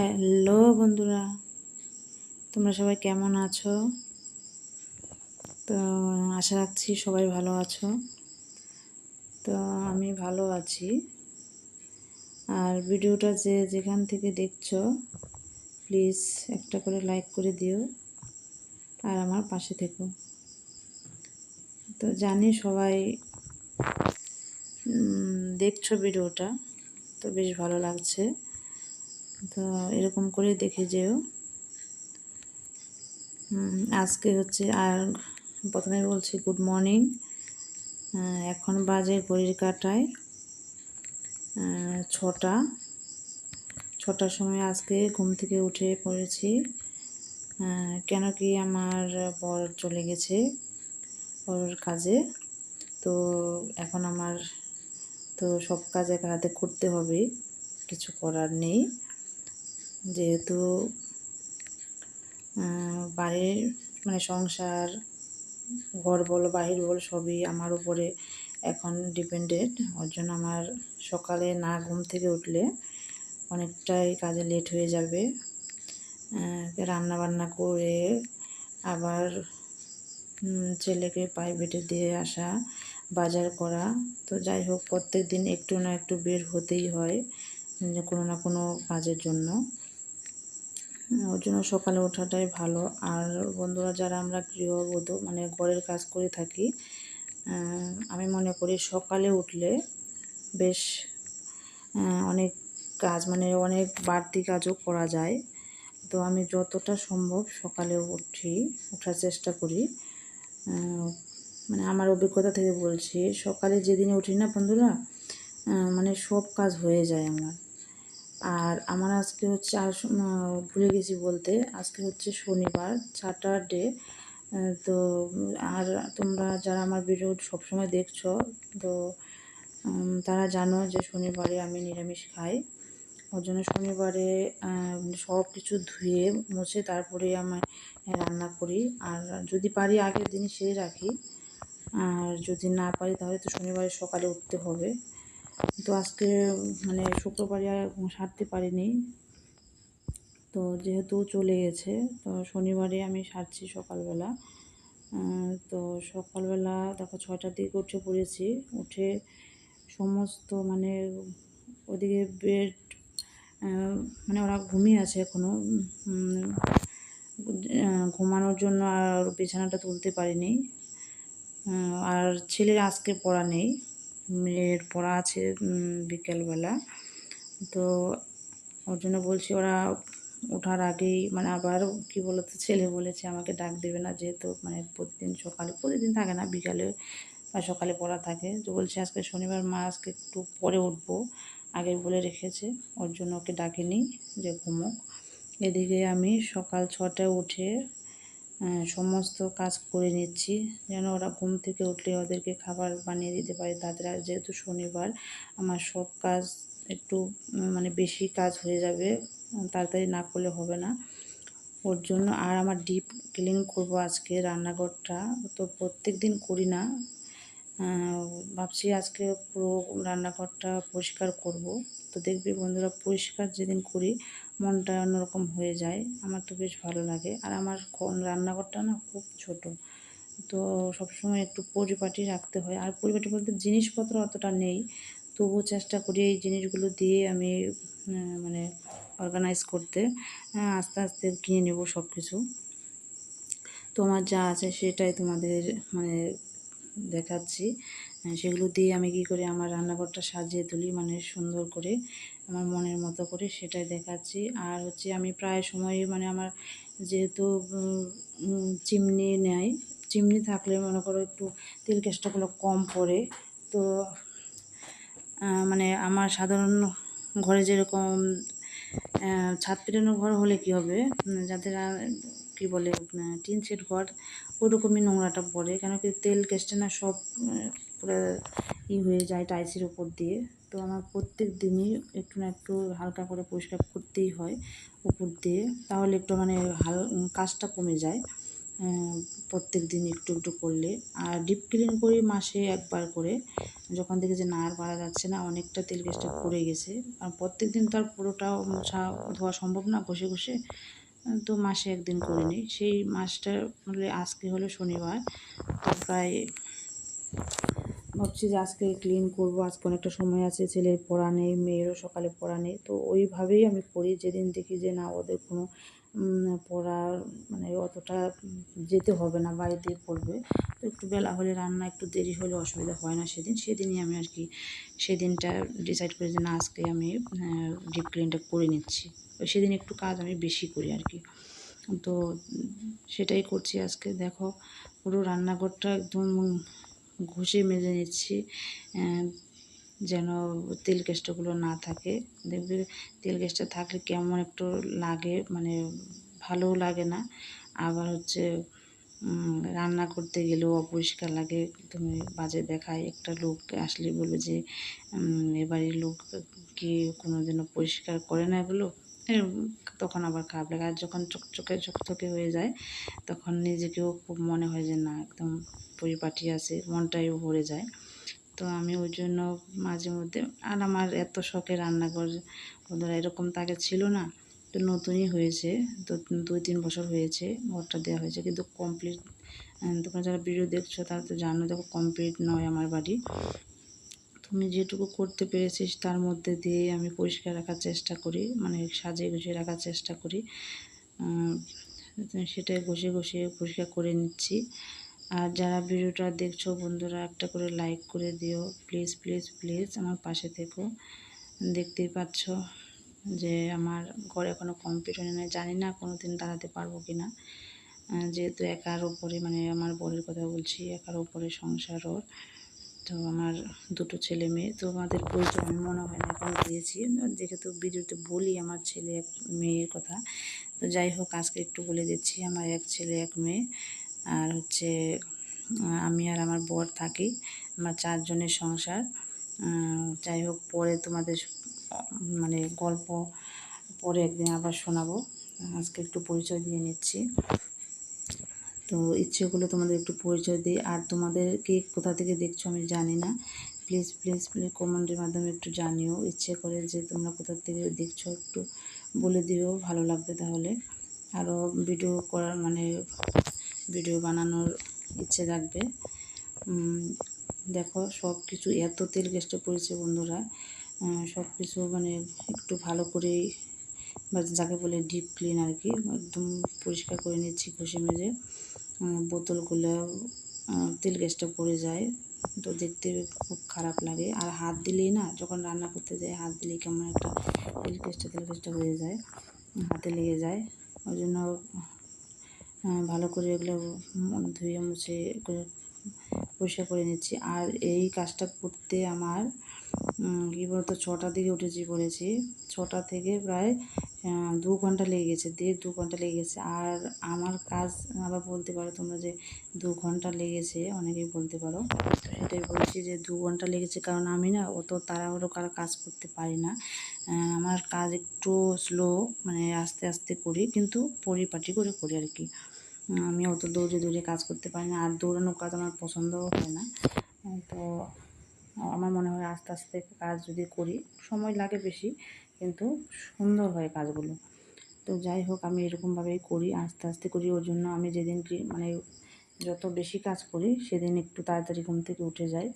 Hello বন্ধুরা, তোমরা সবাই কেমন আছো? তো আশা রাখছি সবাই ভালো আছো। তো আমি ভালো আছি। আর ভিডিওটা যে যেখান থেকে দেখছ, প্লিজ একটা করে লাইক করে দিও আর আমার পাশে থেকো। তো জানি সবাই দেখছ ভিডিওটা, তো বেশ ভালো লাগছে। তো এরকম করে দেখে যেও। আজকে হচ্ছে আর প্রথমে বলছি গুড মর্নিং। এখন বাজে ঘড়ির কাটায় ছটা। ছটার সময় আজকে ঘুম থেকে উঠে পড়েছি। কেন কি আমার বর চলে গেছে ওর কাজে। তো এখন আমার তো সব কাজ একা হাতে করতে হবে, কিছু করার নেই। যেহেতু বাড়ির মানে সংসার ঘর বলো বাহির বলো সবই আমার উপরে এখন ডিপেন্ডেড ওর জন্য আমার সকালে না ঘুম থেকে উঠলে অনেকটাই কাজে লেট হয়ে যাবে। রান্না বান্না করে আবার ছেলেকে প্রাইভেটে দিয়ে আসা, বাজার করা। তো যাই হোক প্রত্যেক দিন একটু না একটু বের হতেই হয় কোনো না কোনো কাজের জন্য। ওর জন্য সকালে ওঠাটাই ভালো। আর বন্ধুরা যারা আমরা গৃহবধূ মানে ঘরের কাজ করে থাকি আমি মনে করি সকালে উঠলে বেশ অনেক কাজ মানে অনেক বাড়তি কাজও করা যায়। তো আমি যতটা সম্ভব সকালে উঠি, ওঠার চেষ্টা করি। মানে আমার অভিজ্ঞতা থেকে বলছি, সকালে যেদিনে উঠি না বন্ধুরা মানে সব কাজ হয়ে যায় আমার। আর আমার আজকে হচ্ছে আর ভুলে গেছি বলতে, আজকে হচ্ছে শনিবার স্যাটারডে তো আর তোমরা যারা আমার ভিডিও সবসময় দেখছ, তো তারা জানো যে শনিবারে আমি নিরামিষ খাই। ওর জন্য শনিবারে সব কিছু ধুয়ে মুছে তারপরে আমি রান্না করি। আর যদি পারি আগের দিনই সেরে রাখি। আর যদি না পারি তাহলে তো শনিবারে সকালে উঠতে হবে। তো আজকে মানে শুক্রবারে সারতে পারিনি। তো যেহেতু চলে গেছে, তো শনিবারে আমি সারছি সকালবেলা। তো সকালবেলা দেখো ছয়টার দিকে উঠে পড়েছি। উঠে সমস্ত মানে ওদিকে বেড মানে ওরা ঘুমিয়ে আছে এখনও ঘুমানোর জন্য আর বিছানাটা তুলতে পারিনি। আর ছেলের আজকে পড়া নেই। মেয়ের পড়া আছে বিকেলবেলা। তো ওর জন্য বলছি ওরা ওঠার আগেই মানে আবার কি বলতো, ছেলে বলেছে আমাকে ডাক দেবে না, যেহেতু মানে প্রতিদিন সকালে, প্রতিদিন থাকে না, বিকালে বা সকালে পড়া থাকে। তো বলছে আজকে শনিবার, মা আজকে একটু পরে উঠবো। আগে বলে রেখেছে, ওর জন্য ওকে ডাকেনি যে ঘুমো এদিকে আমি সকাল ছটায় উঠে সমস্ত কাজ করে নিচ্ছি। যেন ওরা ঘুম থেকে উঠলে ওদেরকে খাবার বানিয়ে দিতে পারি। তাদের আর যেহেতু শনিবার, আমার সব কাজ একটু মানে বেশি কাজ হয়ে যাবে। তাড়াতাড়ি না করলে হবে না। ওর জন্য আর আমার ডিপ ক্লিন করব আজকে রান্নাঘরটা। তো প্রত্যেক দিন করি না। ভাবছি আজকে পুরো রান্নাঘরটা পরিষ্কার করব। তো দেখবি বন্ধুরা, পরিষ্কার যেদিন করি মনটা অন্যরকম হয়ে যায়। আমার তো বেশ ভালো লাগে। আর আমার রান্নাঘরটা না খুব ছোট। তো সবসময় একটু পরিপাটি রাখতে হয়। আর পরিপাটি বলতে জিনিসপত্র অতটা নেই। তবুও চেষ্টা করি এই জিনিসগুলো দিয়ে আমি মানে অর্গানাইজ করতে। আস্তে আস্তে কিনে নেব সব কিছু তোমার যা আছে সেটাই তোমাদের মানে দেখাচ্ছি। সেগুলো দিয়ে আমি কি করে আমার রান্নাঘরটা সাজিয়ে তুলি মানে সুন্দর করে, আমার মনের মতো করে সেটাই দেখাচ্ছি। আর হচ্ছে আমি প্রায় সময় মানে আমার যেহেতু চিমনি নেয় চিমনি থাকলে মনে করো একটু তেল কেষ্টাগুলো কম পড়ে। তো মানে আমার সাধারণ ঘরে যেরকম ছাদ পেটানো ঘর হলে কি হবে? যাদের কি বলে টিন শেড ঘর ওরকমই নোংরাটা পড়ে, কেন কি তেল কেষ্টে না সব পুরো ই হয়ে যায় টাইসের উপর দিয়ে। তো আমার প্রত্যেক দিনই একটু না একটু হালকা করে পরিষ্কার করতেই হয় উপর দিয়ে, তাহলে একটু মানে হাল কাজটা কমে যায় প্রত্যেক দিন একটু একটু করলে। আর ডিপ ক্লিন করি মাসে একবার করে, যখন দেখি যে না আর পারা যাচ্ছে না, অনেকটা তেল গ্যাসটা পড়ে গেছে। আর প্রত্যেক দিন তো আর পুরোটা ধোয়া সম্ভব না ঘষে ঘষে তো মাসে একদিন করে নিই। সেই মাসটা হলে আজকে হলো শনিবার। তো প্রায় ভাবছি যে আজকে ক্লিন করব। আজকে অনেকটা সময় আছে ছেলের পড়া নেই মেয়েরও সকালে পড়া নেই। তো ওইভাবেই আমি করি। যেদিন দেখি যে না ওদের কোনো পড়ার মানে অতটা যেতে হবে না বাড়িতেই পড়বে তো একটু বেলা হলে রান্না, একটু দেরি হলে অসুবিধা হয় না সেদিন। সেদিনই আমি আর কি সেদিনটা ডিসাইড করি যে না, আজকে আমি ডিপ ক্লিনটা করে নিচ্ছি। সেদিন একটু কাজ আমি বেশি করি আর কি। তো সেটাই করছি আজকে। দেখো, পুরো রান্নাঘরটা একদম ঘষে মেজে নিচ্ছি। যেন তেল কেষ্টগুলো না থাকে। দেখবে তেল কেষ্টটা থাকলে কেমন একটু লাগে মানে ভালোও লাগে না। আবার হচ্ছে রান্না করতে গেলেও অপরিষ্কার লাগে। তুমি বাজে দেখায় একটা লোক আসলে বলবে যে এবারের লোক কি কোনো দিন পরিষ্কার করে না এগুলো? তখন আবার খারাপ লাগে। আর যখন চকচকে চকচকে হয়ে যায়, তখন নিজেকেও খুব মনে হয় যে, না, একদম পরিপাটি আছে, মনটাইও ভরে যায়। তো আমি ওই জন্য মাঝে মধ্যে, আর আমার এত শখে রান্নাঘর বন্ধুরা এরকম তাকে ছিল না, তো নতুনই হয়েছে, তো দুই তিন বছর হয়েছে ঘরটা দেওয়া হয়েছে, কিন্তু কমপ্লিট তোমরা যারা ভিডিও দেখছ তারা তো জানো দেখো কমপ্লিট নয় আমার বাড়ি। তুমি যেটুকু করতে পেরেছিস তার মধ্যে দিয়ে আমি পরিষ্কার রাখার চেষ্টা করি মানে সাজিয়ে গুছিয়ে রাখার চেষ্টা করি সেটাই ঘষে ঘষে পরিষ্কার করে নিচ্ছি। আর যারা ভিডিওটা দেখছ, বন্ধুরা, একটা করে লাইক করে দিও। প্লিজ প্লিজ প্লিজ আমার পাশে থেকো। দেখতেই পাচ্ছ যে আমার ঘর এখনও কমপ্লিট হয়নি। না জানি না কোনো দিন দাঁড়াতে পারব কি না যেহেতু একার ওপরে মানে আমার বরের কথা বলছি, একার ওপরে সংসার ওর। তো আমার দুটো ছেলে মেয়ে, তো আমাদের পরিচয় মনে হয় না এখন দিয়েছি। যেহেতু ভিডিওতে বলি আমার ছেলে, এক মেয়ের কথা। তো যাই হোক, আজকে একটু বলে দিচ্ছি, আমার এক ছেলে, এক মেয়ে। আর হচ্ছে আমি আর আমার বর থাকি, আমার চারজনের সংসার। যাই হোক, পরে তোমাদের মানে গল্প পরে একদিন আবার শোনাবো। আজকে একটু পরিচয় দিয়ে নিচ্ছি। তো ইচ্ছেগুলো তোমাদের একটু পরিচয় দিই। আর তোমাদেরকে কোথা থেকে দেখছ আমি জানি না। প্লিজ প্লিজ প্লিজ কমেন্টের মাধ্যমে একটু জানিও। ইচ্ছে করে যে তোমরা কোথা থেকে দেখছ একটু বলে দিও, ভালো লাগবে তাহলে। আরও ভিডিও করার মানে ভিডিও বানানোর ইচ্ছে থাকবে দেখো সব কিছু এত তেল গ্যাসটা পড়েছে বন্ধুরা। সব কিছু মানে একটু ভালো করেই বা যাকে বলে ডিপ ক্লিন আর কি একদম পরিষ্কার করে নিচ্ছি ঘষে মেজে। বোতলগুলো তেল গ্যাসটা পড়ে যায়। তো দেখতে খুব খারাপ লাগে। আর হাত দিলেই না, যখন রান্না করতে যাই, হাত দিলেই কেমন একটা তেল গ্যাসটা তেল গ্যাসটা হয়ে যায়, হাতে লেগে যায়। ওই জন্য ভালো করে এগুলো ধুয়ে মুছে করে পরিষ্কার করে নিচ্ছি। আর এই কাজটা করতে আমার কী বলতো ছটার দিকে উঠেছি পড়েছি ছটা থেকে প্রায় দু ঘণ্টা লেগে গেছে, দেড় দু ঘণ্টা লেগে গেছে। আর আমার কাজ আবার বলতে পারো তোমরা যে দু ঘণ্টা লেগেছে, অনেকেই বলতে পারো। সেটাই বলছি যে দু ঘণ্টা লেগেছে, কারণ আমি না অত তাড়াহুড়ো কারও কাজ করতে পারি না। আমার কাজ একটু স্লো মানে আস্তে আস্তে করি, কিন্তু পরিপাটি করে করি আর কি। আমি অত দৌড়ে দৌড়ে কাজ করতে পারি না। আর দৌড়ানোর কাজ আমার পছন্দও হয় না। তো, আমার মনে হয় আস্তে আস্তে কাজ যদি করি, সময় লাগে বেশি, কিন্তু সুন্দর হয় কাজগুলো। তো যাই হোক, আমি এরকমভাবেই করি, আস্তে আস্তে করি। ওর জন্য আমি যেদিন মানে যত বেশি কাজ করি, সেদিন একটু তাড়াতাড়ি ঘুম থেকে উঠে যাই।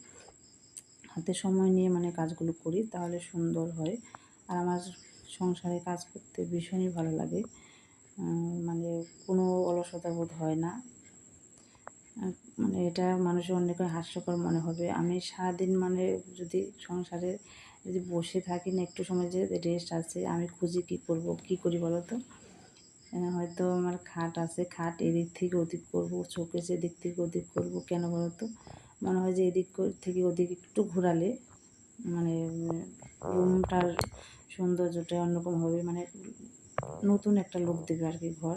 হাতে সময় নিয়ে মানে কাজগুলো করি, তাহলে সুন্দর হয়। আর আমার সংসারে কাজ করতে ভীষণই ভালো লাগে। মানে কোনো অলসতা বোধ হয় না। মানে এটা মানুষের অনেক হাস্যকর মনে হবে। আমি সারাদিন মানে যদি সংসারে যদি বসে থাকি না, একটু সময় যে রেস্ট আছে, আমি খুঁজি কী করব, কী করি বলো তো? হয়তো আমার খাট আছে, খাট এদিক থেকে ওদিক করব চোখে দিক থেকে ওদিক করব, কেন বলো তো? মনে হয় যে এদিক থেকে ওদিক একটু ঘোরালে মানে রুমটার সৌন্দর্যটা অন্যরকম হবে। মানে নতুন একটা লুক দেবে আর কি ঘর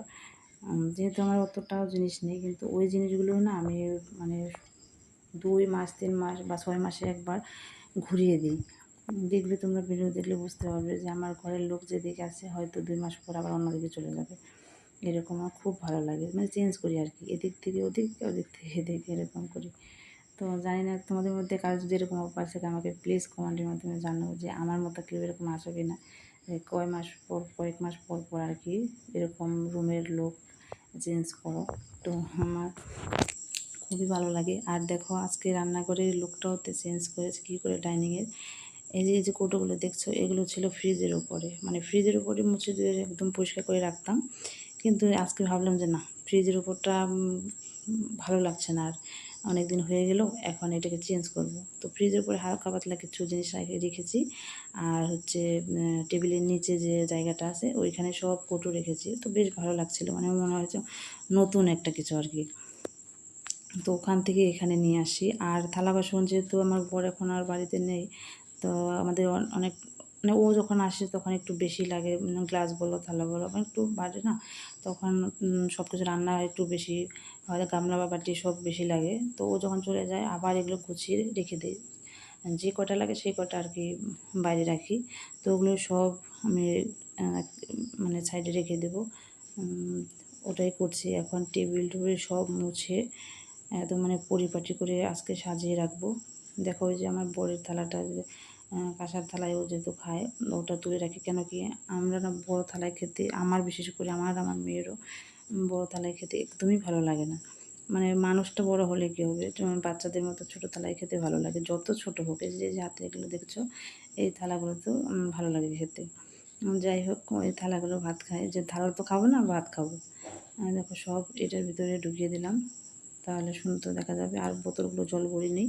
যেহেতু আমার অতটাও জিনিস নেই, কিন্তু ওই জিনিসগুলো না আমি মানে দুই মাস, তিন মাস বা ছয় মাসে একবার ঘুরিয়ে দিই। দেখলে তোমরা ভিডিও দেখলে বুঝতে পারবে যে আমার ঘরের লোক যেদিকে আছে, হয়তো দুই মাস পর আবার অন্যদিকে চলে যাবে। এরকম আমার খুব ভালো লাগে মানে চেঞ্জ করি আর কি এদিক থেকে ওদিক ওদিক থেকে এদিক, এরকম করি। তো জানি না তোমাদের মধ্যে কারও যদি এরকম অভ্যাস আমাকে প্লিজ কমেন্টের মাধ্যমে জানাও যে আমার মতো কেউ এরকম আসবে না কয় মাস পর, কয়েক মাস পর পর আর কি এরকম রুমের লোক চেঞ্জ করো। তো আমার খুবই ভালো লাগে। আর দেখো, আজকে রান্নাঘরের লোকটাও চেঞ্জ করেছে, কী করে ডাইনিংয়ের এই যে এই যে কৌটোগুলো দেখছ, এগুলো ছিল ফ্রিজের উপরে। মানে ফ্রিজের উপরে মুছে দিয়ে একদম পরিষ্কার করে রাখতাম। কিন্তু আজকে ভাবলাম যে না ফ্রিজের উপরটা ভালো লাগছে না আর। অনেক দিন হয়ে গেল, এখন এটাকে চেঞ্জ করব। তো ফ্রিজের উপরে হালকা পাতলা কিছু জিনিস রেখেছি। আর হচ্ছে টেবিলের নিচে যে জায়গাটা আছে, ওইখানে সব কৌটো রেখেছি। তো বেশ ভালো লাগছিল মানে মনে হয়েছে নতুন একটা কিছু আর কি। তো ওখান থেকে এখানে নিয়ে আসি। আর থালা বাসন যেহেতু আমার বর এখন আর বাড়িতে নেই, তো আমাদের অনেক মানে ও যখন আসে তখন একটু বেশি লাগে গ্লাস বলো, থালা বলো একটু বাড়ে না? তখন সব কিছু রান্না একটু বেশি হয়তো গামলা বা বাটি সব বেশি লাগে, তো ও যখন চলে যায়, আবার এগুলো গুছিয়ে রেখে দিই। যে কটা লাগে সেই কটা আর কি বাইরে রাখি। তো ওগুলো সব আমি মানে সাইডে রেখে দেবো। ওটাই করছি। এখন টেবিল টেবিল সব মুছে, একদম মানে পরিপাটি করে আজকে সাজিয়ে রাখব। দেখো ওই যে আমার বরের থালাটা কাঁসার থালায় ও যেহেতু খায়, ওটা তুলে রাখি। কেন কি, আমরা না বড়ো থালায় খেতে, আমার বিশেষ করে আমার আমার মেয়েরও বড়ো থালায় খেতে একদমই ভালো লাগে না। মানে মানুষটা বড় হলে কী হবে? বাচ্চাদের মতো ছোটো থালায় খেতে ভালো লাগে। যত ছোট হোক, এই যে হাতে এগুলো দেখছ, এই থালাগুলো তো ভালো লাগে খেতে। যাই হোক এই থালাগুলো ভাত খায়। যে থালা তো খাব না, ভাত খাব। দেখো, সব এটার ভিতরে ঢুকিয়ে দিলাম। তাহলে সুন্দর দেখা যাবে। আর বোতলগুলো জল ভরি নেই।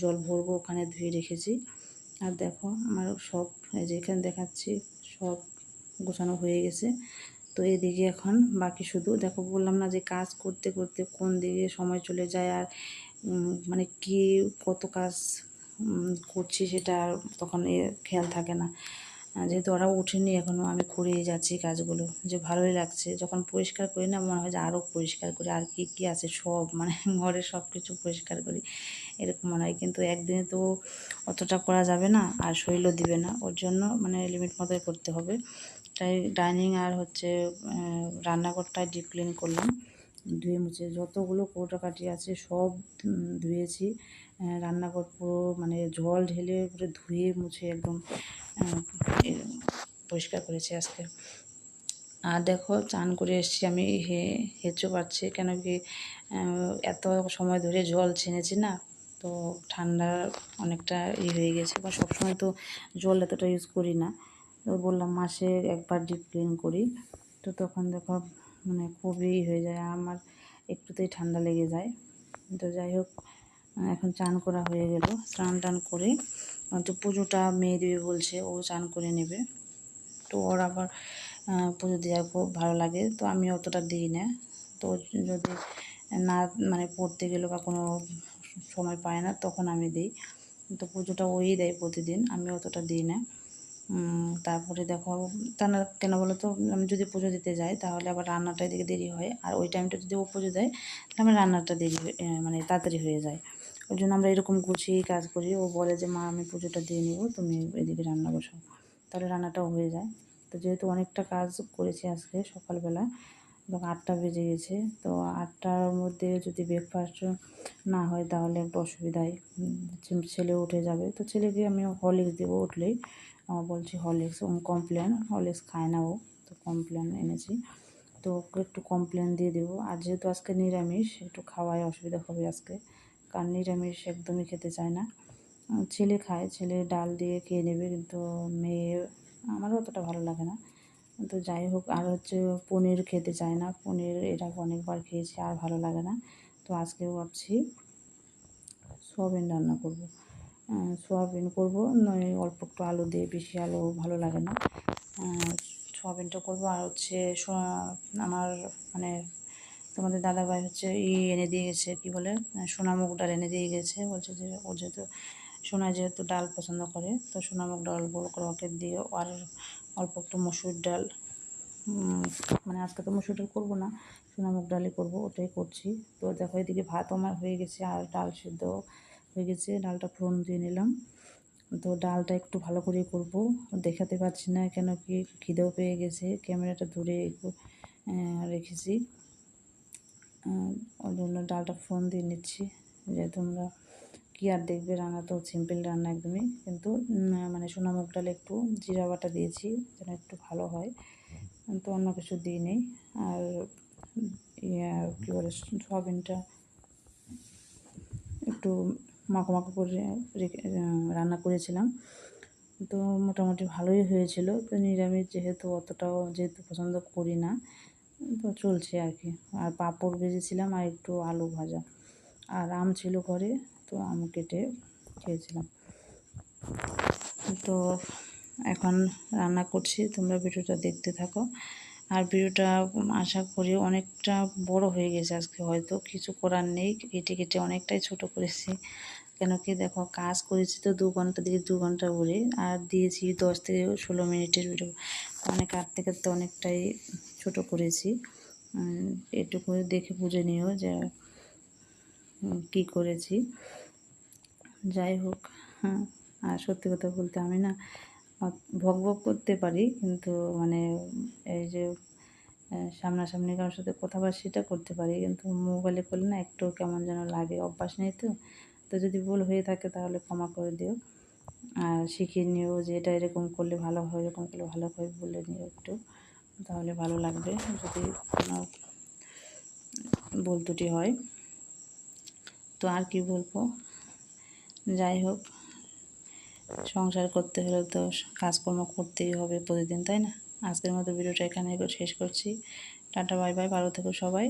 জল ভরবো ওখানে ধুয়ে রেখেছি। আর দেখো আমার সব যেখানে দেখাচ্ছি, সব গোছানো হয়ে গেছে। তো এদিকে এখন বাকি শুধু, দেখো বললাম না যে কাজ করতে করতে কোন দিকে সময় চলে যায় আর মানে কি, কত কাজ করছি সেটা আর তখন এ খেয়াল থাকে না। যেহেতু ওরাও ওঠেনি এখনও আমি করেই যাচ্ছি কাজগুলো। যে ভালোই লাগছে, যখন পরিষ্কার করি না, মনে হয় যে আরও পরিষ্কার করি, আর কি কী আছে সব মানে ঘরের সব কিছু পরিষ্কার করি। এরকম মনে হয় কিন্তু একদিনে তো অতটা করা যাবে না আর শরীরও দিবে না। ওর জন্য মানে লিমিট মতোই করতে হবে। তাই ডাইনিং আর হচ্ছে রান্নাঘরটায় ডিপ ক্লিন করলাম। ধুয়ে মুছে যতগুলো কাটি আছে সব ধুয়েছি। রান্নাঘর পুরো মানে জল ঢেলে পুরো ধুয়ে মুছে একদম পরিষ্কার করেছি আজকে। আর দেখো, চান করে এসছি আমি, হে, হেঁচো পাচ্ছি। কেন কি এত সময় ধরে জল ছেনেছি না। তো ঠান্ডা অনেকটা ই হয়ে গেছে বা সবসময় তো জল এতটা ইউজ করি না। তো বললাম, মাসে একবার ডিপ ক্লিন করি। তো তখন দেখো মানে খুবই হয়ে যায়, আমার একটুতেই ঠান্ডা লেগে যায়। তো যাই হোক এখন চান করা হয়ে গেল। স্নান টান করে তো পুজোটা মেয়ে দেবে বলছে, ও চান করে নেবে। তো ওর আবার পুজো দেওয়ার খুব ভালো লাগে, তো আমি অতটা দিই না। তো যদি না মানে পড়তে গেলে বা কোনো সময় পায় না, তখন আমি দিই। তো পুজোটা ওই দেয় প্রতিদিন, আমি অতটা দিই না। তারপরে দেখো, তা না কেন বলো তো আমি যদি পুজো দিতে যাই, তাহলে আবার রান্নাটা এদিকে দেরি হয়। আর ওই টাইমটা যদি ও পুজো দেয়, তাহলে আমার রান্নাটা দেরি মানে তাড়াতাড়ি হয়ে যায়। ওই জন্য আমরা এরকম গুছিয়েই কাজ করি। ও বলে যে, মা, আমি পুজোটা দিয়ে নিব, তুমি এদিকে রান্না বসাও। তাহলে রান্নাটাও হয়ে যায়। তো যেহেতু অনেকটা কাজ করেছি আজকে সকালবেলা এবং আটটা বেজে গেছে, তো আটটার মধ্যে যদি ব্রেকফাস্ট না হয় তাহলে একটু অসুবিধায় ছেলে উঠে যাবে। তো ছেলেকে আমি হরলিক্স দেবো উঠলেই। আমার বলছি হরলিক্স কমপ্লেন হরলিক্স খায় না ও, তো কমপ্লেন এনেছি। তো ওকে একটু কমপ্লেন দিয়ে দেবো। আর যেহেতু আজকে নিরামিষ, একটু খাওয়ায় অসুবিধা হবে আজকে, কারণ নিরামিষ একদমই খেতে চায় না। ছেলে খায়, ছেলে ডাল দিয়ে খেয়ে নেবে, কিন্তু মেয়ে আমারও অতটা ভালো লাগে না। তো যাই হোক, আর হচ্ছে পনির খেতে চায় না। পনির এটা অনেকবার খেয়েছি, আর ভালো লাগে না। তো আজকেও ভাবছি সোয়াবিন রান্না করব। সোয়াবিন করব, নয় অল্প একটু আলু দিয়ে, বেশি আলু ভালো লাগে না। সোয়াবিনটা করব, আর হচ্ছে আমার মানে তোমাদের দাদাভাই হচ্ছে ই এনে দিয়ে গেছে, কী বলে? সোনা ডাল এনে দিয়ে গেছে, বলছে যে ও যেহেতু, সোনা যেহেতু ডাল পছন্দ করে, তো সোনা ডাল বড় করে ওকে দিয়ে আর অল্প একটু মসুর ডাল মানে আজকে তো মসুর ডাল করব না, সোনা মুগ ডালই করব, ওটাই করছি। তো দেখো, এদিকে ভাত আমার হয়ে গেছে, আর ডাল সেদ্ধ হয়ে গেছে, ডালটা ফোড়ন দিয়ে নিলাম। তো ডালটা একটু ভালো করে করব, দেখাতে পারছি না কেন কি, খিদেও পেয়ে গেছে, ক্যামেরাটা দূরে রেখেছি। ওই জন্য ডালটা ফোন দিয়ে নিচ্ছি, যে তোমরা কী আর দেখবে? রান্না তো সিম্পল রান্না একদমই। কিন্তু মানে সোনা মুগ ডালে একটু জিরা বাটা দিয়েছি যেন একটু ভালো হয়। তো অন্য কিছু দিইনি আর ইয়ে কী বলে, সয়াবিনটা একটু মাখো মাখো করে রান্না করেছিলাম। তো মোটামুটি ভালোই হয়েছিল। তো নিরামিষ যেহেতু অতটাও যেহেতু পছন্দ করি না, তো চলছে আর কি। আর পাঁপড় ভেজেছিলাম আর একটু আলু ভাজা। আর আম ছিল ঘরে। তো আম কেটে খেয়েছিলাম। তো এখন রান্না করছি, তোমরা ভিডিওটা দেখতে থাকো। আর ভিডিওটা আশা করি অনেকটা বড় হয়ে গেছে আজকে, হয়তো কিছু করার নেই, কেটে কেটে অনেকটাই ছোট করেছি। কেন কি দেখো, কাজ করেছি তো দু ঘণ্টা দিয়ে দু ঘণ্টা করে, আর দিয়েছি দশ থেকে ষোলো মিনিটের ভিডিও। অনেক কাটতে কাটতে অনেকটাই ছোট করেছি। এটুকু দেখে বুঝে নিও যে কী করেছি? যাই হোক হ্যাঁ আর সত্যি কথা বলতে আমি না ভক ভক করতে পারি, কিন্তু মানে এই যে সামনাসামনি কারোর সাথে কথা বলা সেটা করতে পারি, কিন্তু মোবাইলে করলে না একটু কেমন যেন লাগে, অভ্যাস নেই তো। তো যদি ভুল হয়ে থাকে তাহলে ক্ষমা করে দিও। আর শিখিয়ে নিও যে এটা এরকম করলে ভালো হয়, এরকম করলে ভালো হয় বলে নিও একটু। তাহলে ভালো লাগবে যদি কোনো ভুল ত্রুটি হয়। তো আর কি বলব? যাই হোক, সংসার করতে হলে তো কাজকর্ম করতেই হবে প্রতিদিন, তাই না? আজকের মতো ভিডিওটা এখানে শেষ করছি। টাটা, বাই বাই, ভালো থেকো সবাই।